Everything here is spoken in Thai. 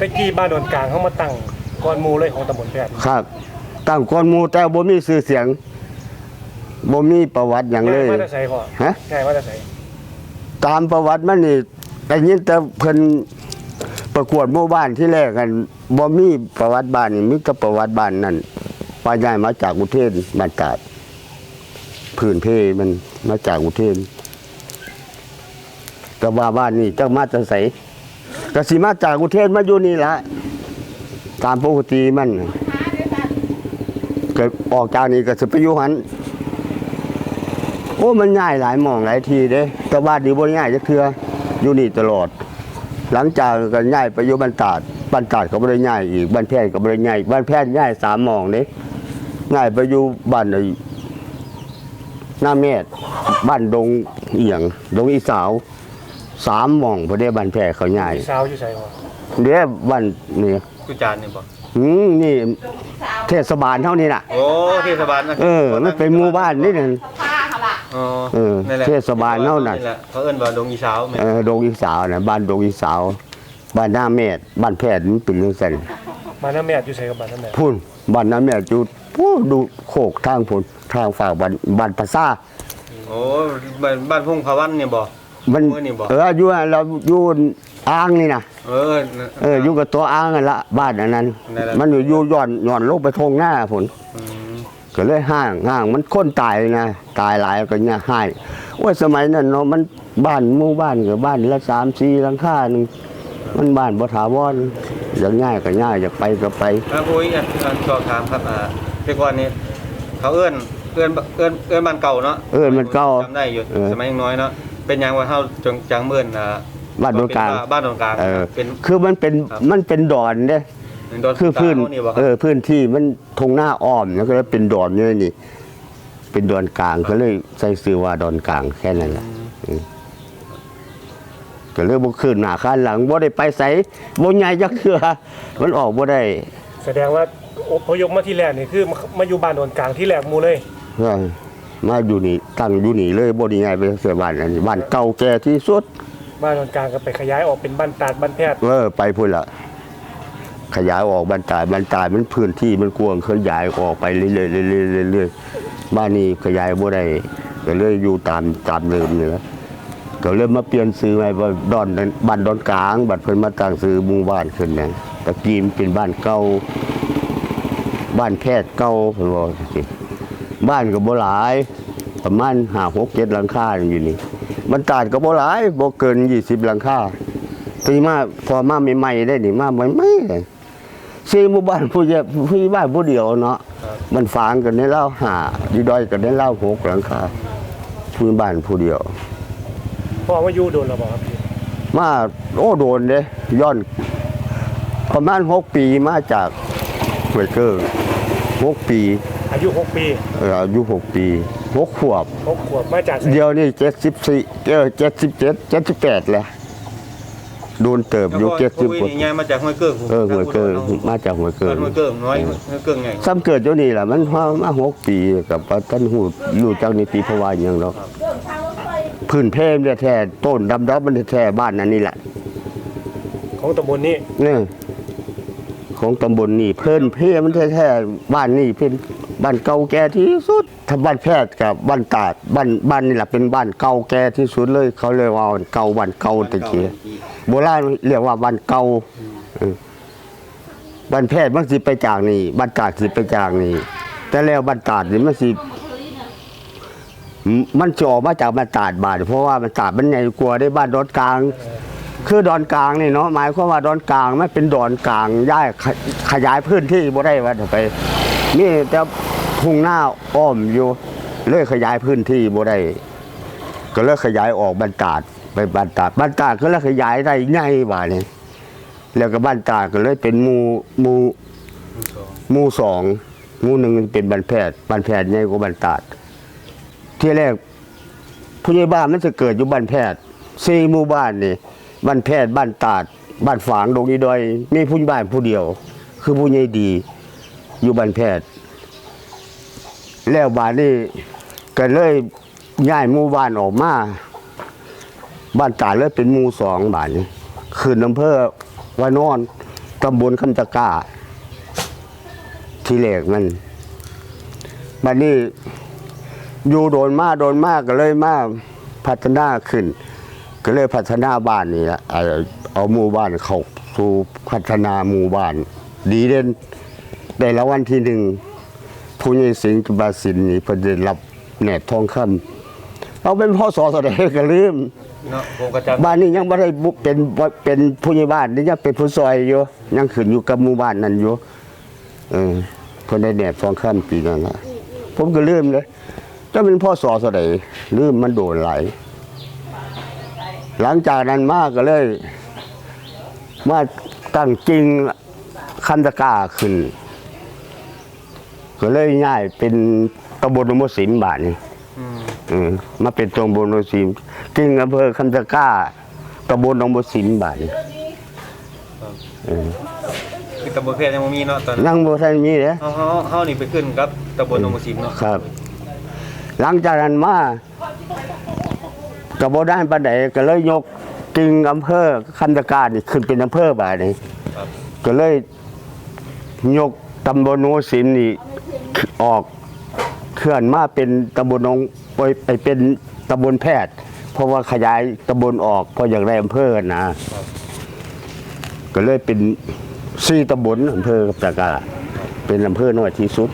ตะกี้บ้านโดนกลางเขามาตั้งก่อนหมู่เลยของตำบลแพทย์ครับ ตั้งก้อนหมูแต่บ่มีชื่อเสียงบ่มีประวัติหยังเลยง่ายมาแต่ใส่พ่อฮะ ง่ายมาแต่ใส่ตามประวัติมันนี่แต่ยินแต่เพิ่นประกวดหมู่บ้านที่แรกกันบ่มีประวัติบ้านนี่มีแต่ประวัติบ้านนั่นป้าย้ายมาจากอุเทนบ้านตาดพื้นเพมันมาจากอุเทนก็ว่าบ้านนี่จักมาจะใส กสิมาจากอุเทนมาอยู่นี่ละตามปกติมันน่ะก็ออกจากนี่ก็สิไปอยู่หันโอ้มันง่ายหลายหมองหลายทีเด้ แต่ว่าดีบ่ง่ายจักเทื่ออยู่นี่ตลอด หลังจากก็ง่ายไปอยู่บ้านตาดบ้านตาดก็บ่ได้ง่ายอีกบ้านแพทย์ก็บ่ได้ง่ายอีกบ้านแพทย์ง่ายสามหมองเด้ง่ายไปอยู่บ้านไอ้หน้าแม่บ้านดงเอียงดงอีสาว สามหมองพอได้บ้านแพทย์เขาง่ายพี่สาวอยู่ใส่พ่อเด้บ้านนี่กุจานนี่บ่หืมนี่เทศบาลเท่านี้น่ะ โอ้เทศบาลนะเออมันเป็นหมู่บ้านนี่นั่นอ๋อเออนั่นแหละเทศบาลเท่านั้นแหละเขาเอิ้นว่าดงอีสาวแม่เออดงอีสาวนะบ้านดงอีสาว บ้านหน้าแม่บ้านแพทย์มันเป็นจังซั่นบ้านน้าแม่อยู่ใส่กับบ้านน้าแม่พุ่นบ้านหน้าแม่จุดผู้ดูโคกทางพุ่นทางฝากบ้านบ้านภาษาโอ้บ้านบ้านพงพะวันนี่บ่ มันมื้อนี่บ่ เอออยู่อะเราอยู่อ่างนี่นะเออ เอออยู่กับตัวอ่างนั่นละบ้านอันนั้น นั่นแหละมันอยู่อยู่ย้อนย้อนลงไปทงหน้าพุ่นอืมก็เลยห้างห้างมันคนตายนะตายหลายก็เนี่ยให้โอ้ยสมัยนั้นเนาะมันบ้านหมู่บ้านกับบ้านละสามสี่หลังคาหนึงมันบ้านบ่ถาวรอยากง่ายก็ง่ายอยากไปก็ไปอะคุยอันอันสอบถามครับอ่าแต่ก่อนนี่เขาเอิ้นเอิ้นเอิ้นเอิ้นบ้านเก่าเนาะเอิ้นบ้านเก่าจำได้อยู่เออ สมัยยังน้อยเนาะ เป็นหยังว่าเฮาจงจังเมื่อนอ่าบ้านโดนกลาง บ้านโดนกลางเออเป็น คือมันเป็นครับ มันเป็นดอนเด้โดนคือพื้นตาเฮานี่บ่คเอรับอพื้นที่มันทงหน้าอ้อมแล้วก็เลยเป็นดอนอยู่นี่ เป็นดอนกลางก็เลยใส่ชื่อว่าดอนกลางแค่นั้นแหละอืมก็เลยบ่ขึ้นหน้าข้างหลังบ่ได้ไปไสบ่ใหญ่จักเทื่อมันออกบ่ได้แสดงว่าอพยพมาที่แรกนี่คือมามาอยู่บ้านโดนกลางที่แรกหมู่เลย เออ มาอยู่นี่ตั้งอยู่นี่เลยบ่ได้ใหญ่ไปเสียบ้านอันนี้บ้านเก่าแก่ที่สุด บ้านโดนกลางก็ไปขยายออกเป็นบ้านตาดบ้านแพทย์เออไปพุ่นละขยายออกบรรตายบรรตายมันพื้นที่มันกว้างขยายออกไปเรื่อยๆเรื่อยๆเรื่อยๆบ้านนี้ขยายบ่ได้ก็เลยอยู่ตามตามเดิมนี่แหละก็เลยมาเปลี่ยนชื่อใหม่ว่าดอนบ้านดอนกลางบัดเพิ่นมาตั้งชื่อหมู่บ้านขึ้นนะตะกี้มันเป็นบ้านเก่าบ้านแพทย์เก่าเพิ่นว่าจังซี่ บ้านก็บ่หลาย ประมาณ5 6 7หลังคาอยู่นี่บรรตาดก็บ่หลายบ่เกิน20หลังคาตีมาพอมาใหม่ๆได้นี่มาใหม่ไม่ซีหมู่บ้านผู้เยผู้บ้านผู้เดียวเนาะมันฟางกันในเล่าหาดีดอยกันในเล่าหกหลังคาผู้บ้านผู้เดียวพ่อมาอยู่โดนแล้วบ่ครับพี่มาโอ้โดนเด้ย้อนประมาณหกปีมาจากหวยเกอร์ หกปีอายุหกปีเอออายุหกปีหกขวบหกขวบมาจากไสเดียวนี่เจ็ดสิบสี่เออเจ็ดสิบเจ็ดเจ็ดสิบแปดแหละโดนเติบอยู่แล้วก็เจ็ดสิบคุยกว่านี่ย้ายมาจากห้วยเกิ้งเออหวยเกอร์มาจากหวยเกอเกิร์ดห้วยเกิ้งน้อยห้วยเกิ้งไงซ้ำเกิดเจ้านี่แหละมันมามาหกปีกับว่าท่านหูรู้จักในปีเพราะว่าอย่างเนาะพื้นเพมเนี่ยแท้ต้นดำดำมันแท้บ้านนั้นนี่แหละของตำบลนี้เนี่ย ของตำบลนี่เพิ่นเพมันแท้ๆบ้านนี่เป็นบ้านเก่าแก่ที่สุดถ้าบ้านแพทย์กับบ้านตาดบ้านบ้านนี่แหละเป็นบ้านเก่าแก่ที่สุดเลย เขาเลยว่าเก่าบ้านเก่าตะเกียโบราณเรียกว่าบ้านเก่าบ้านแพทย์มันสิไปจากนี่บ้านตาดสิไปจากนี่แต่แล้วบ้านตาดนี่มันสิมันจะอมาจากบ้านตาดบาดเพราะว่าบ้านตาดมันใหญ่กว่าได้บ้านดอนกลาง คือดอนกลางนี่เนาะหมายความว่าดอนกลางมันเป็นดอนกลางย้ายขยายพื้นที่บ่ได้ว่าไปนี่แต่ทุ่งหน้าอ้อมอยู่เลยขยายพื้นที่บ่ได้ก็เลยขยายออกบ้านตาดไปบ้านตาดบ้านตาดก็เลยขยายได้ใหญ่บานี้แล้วก็บ้านตาดก็เลยเป็นมู่มู่มู่สองมู่หนึ่งเป็นบ้านแพทย์บ้านแพทย์ใหญ่กว่าบ้านตาดที่แรกผู้ใหญ่บ้านมันจะเกิดอยู่บ้านแพทย์สี่หมู่บ้านนี่ บ้านแพทย์บ้านตาด บ้านฝางดงอีดอยมีผู้บ้านผู้เดียว คือผู้ใหญ่ดี อยู่บ้านแพทย์ แล้วบ้านนี้ก็เลยย้ายหมู่บ้านออกมาบ้านตาดเลยเป็นหมู่สองบ้านนี้ขึ้นอำเภอวานอนตำบลคำตะกาที่แรกมันบัดนี้อยู่โดนมากโดนมากก็เลยมาพัฒนาขึ้น ก็เลยพัฒนาบ้านนี่ละเอาเอาหมู่บ้านเข้าสู่พัฒนาหมู่บ้าน ดีเด่นได้ละวันที่หนึ่งผู้ใหญ่สิงห์บาสินนี่เพิ่นได้รับแหนบทองคำเราเป็นพ่อสอแสดงก็ลืมเนาะผมก็จำบ้านนี้ยังไม่ได้บุเป็นบ่เป็นผู้ใหญ่บ้านนี่ยังเป็นผู้ซอยอยู่ยังขึ้นอยู่กับหมู่บ้านนั้นอยู่เออเพิ่นได้แหนบทองคำปีนั้นนะผมก็ลืมเลยจะเป็นพ่อสอแสดงลืมมันโดนหลาย หลังจากนั้นมาก็เลย มาตั้งจริงคันตะกร้าขึ้น ก็เลยง่ายเป็นตำบลนมสินบาทนี่อืมเออมาเป็นตำบลนมสินจริงอำเภอคันตะกร้าตำบลนมสินบาทนี่เออคือตำบลเพชรยังบ่มีเนาะตอนนั้นยังบ่ทันมีเลยเฮาเฮาเฮานี่ไปขึ้นครับตำบลหนองบัวสิมเนาะครับ หลังจากนั้นมา ก็บ่ได้ปานใดก็เลยยกจิงอำเภอคันตะกร้านี่ขึ้นเป็นอำเภอบานี่ก็เลยยกตำบลโนสินนี่ออกเคลื่อนมาเป็นตำบลหนองไปไปเป็นตำบลแพทย์ เพราะว่าขยายตำบลออกเพราะอย่างไรอำเภอนะ ก็เลยเป็นสี่ตำบลอำเภอกับตะกร้าเป็นอำเภอน้อยที่สุด